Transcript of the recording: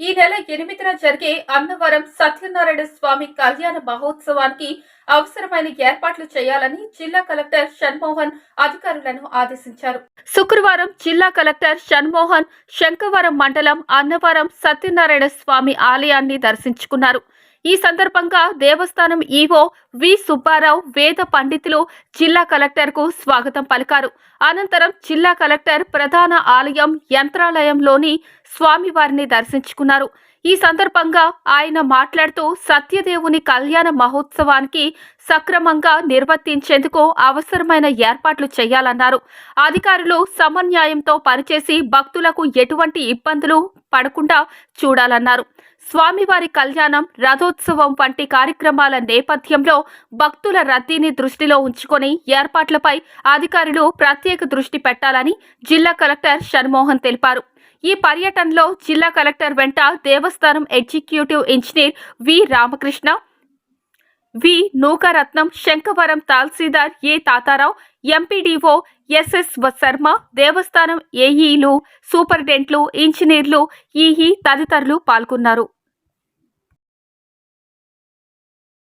ఈ నెల ఎనిమిదిన జరిగే అన్నవరం సత్యనారాయణ స్వామి కళ్యాణ మహోత్సవానికి అవసరమైన ఏర్పాట్లు చేయాలని జిల్లా కలెక్టర్ షణ్మోహన్ అధికారులను ఆదేశించారు. శుక్రవారం జిల్లా కలెక్టర్ షణ్మోహన్ శంకవరం మండలం అన్నవరం సత్యనారాయణ స్వామి ఆలయాన్ని దర్శించుకున్నారు. ఈ సందర్భంగా దేవస్థానం ఈవో వి సుబ్బారావు వేద పండితులు జిల్లా కలెక్టర్కు స్వాగతం పలికారు. అనంతరం జిల్లా కలెక్టర్ ప్రధాన ఆలయం యంత్రాలయంలోని స్వామివారిని దర్శించుకున్నారు. ఈ సందర్భంగా ఆయన మాట్లాడుతూ సత్యదేవుని కళ్యాణ మహోత్సవానికి సక్రమంగా నిర్వర్తించేందుకు అవసరమైన ఏర్పాట్లు చేయాలన్నారు. అధికారులు సమన్యాయంతో పనిచేసి భక్తులకు ఎటువంటి ఇబ్బందులు పడకుండా చూడాలన్నారు. స్వామివారి కళ్యాణం రథోత్సవం వంటి కార్యక్రమాల నేపథ్యంలో భక్తుల రద్దీని దృష్టిలో ఉంచుకొని ఏర్పాట్లపై అధికారులు ప్రత్యేక దృష్టి పెట్టాలని జిల్లా కలెక్టర్ షణ్మోహన్ తెలిపారు. ఈ పర్యటనలో జిల్లా కలెక్టర్ వెంట దేవస్థానం executive engineer V Ramakrishna V Nookaratnam Sankavaram tahsildar A Tatarao M P D O S S Sharma దేవస్థానం ఏఈలు సూపరింటెంట్లు ఇంజనీర్లు ఈఈ తదితరులు పాల్గొన్నారు.